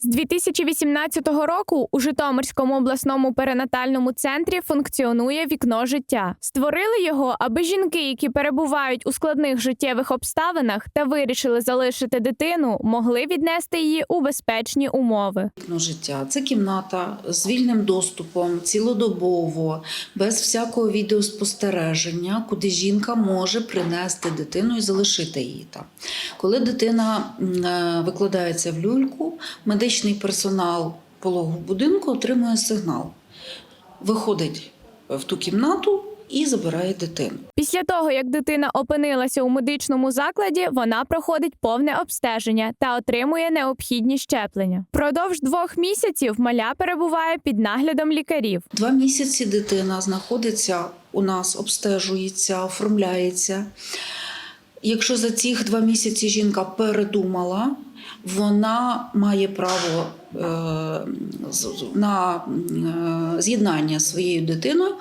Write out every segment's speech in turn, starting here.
З 2018 року у Житомирському обласному перинатальному центрі функціонує вікно життя. Створили його, аби жінки, які перебувають у складних життєвих обставинах та вирішили залишити дитину, могли віднести її у безпечні умови. Вікно життя це кімната з вільним доступом, цілодобово, без всякого відеоспостереження, куди жінка може принести дитину і залишити її там. Коли дитина е, викладається в люльку, медичний персонал пологового будинку отримує сигнал, виходить в ту кімнату і забирає дитину. Після того, як дитина опинилася у медичному закладі, вона проходить повне обстеження та отримує необхідні щеплення. Продовж двох місяців маля перебуває під наглядом лікарів. Два місяці дитина знаходиться у нас, обстежується, оформляється. Якщо за цих два місяці жінка передумала, вона має право е, на е, з'єднання з своєю дитиною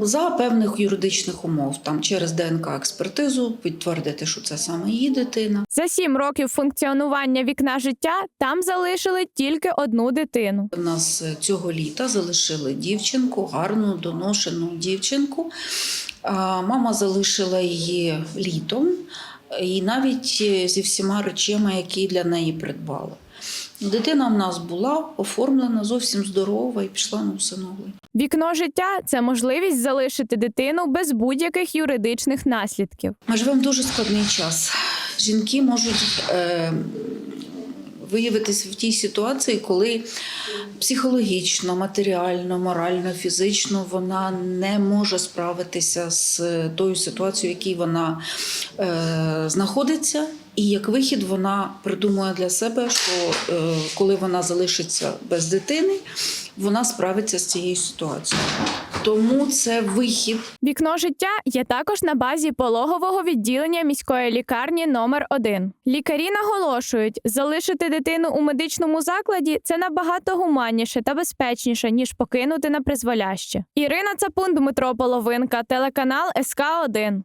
за певних юридичних умов, там через ДНК-експертизу, підтвердити, що це саме її дитина. За сім років функціонування вікна життя там залишили тільки одну дитину. У нас цього літа залишили дівчинку, гарну, доношену дівчинку. Мама залишила її літом і навіть е, зі всіма речами, які для неї придбала. Дитина в нас була оформлена, зовсім здорова і пішла на усиновлення. Вікно життя це можливість залишити дитину без будь-яких юридичних наслідків. Ми живемо в дуже складний час. Жінки можуть е, виявитися в тій ситуації, коли психологічно, матеріально, морально, фізично вона не може справитися з тою ситуацією, в якій вона е, знаходиться. І як вихід вона придумує для себе, що е, коли вона залишиться без дитини, вона справиться з цією ситуацією. Тому це вихід. Вікно життя є також на базі пологового відділення міської лікарні номер 1 Лікарі наголошують, залишити дитину у медичному закладі це набагато гуманніше та безпечніше ніж покинути на призволяще. Ірина Цапун, Дмитро Половинка, телеканал СК 1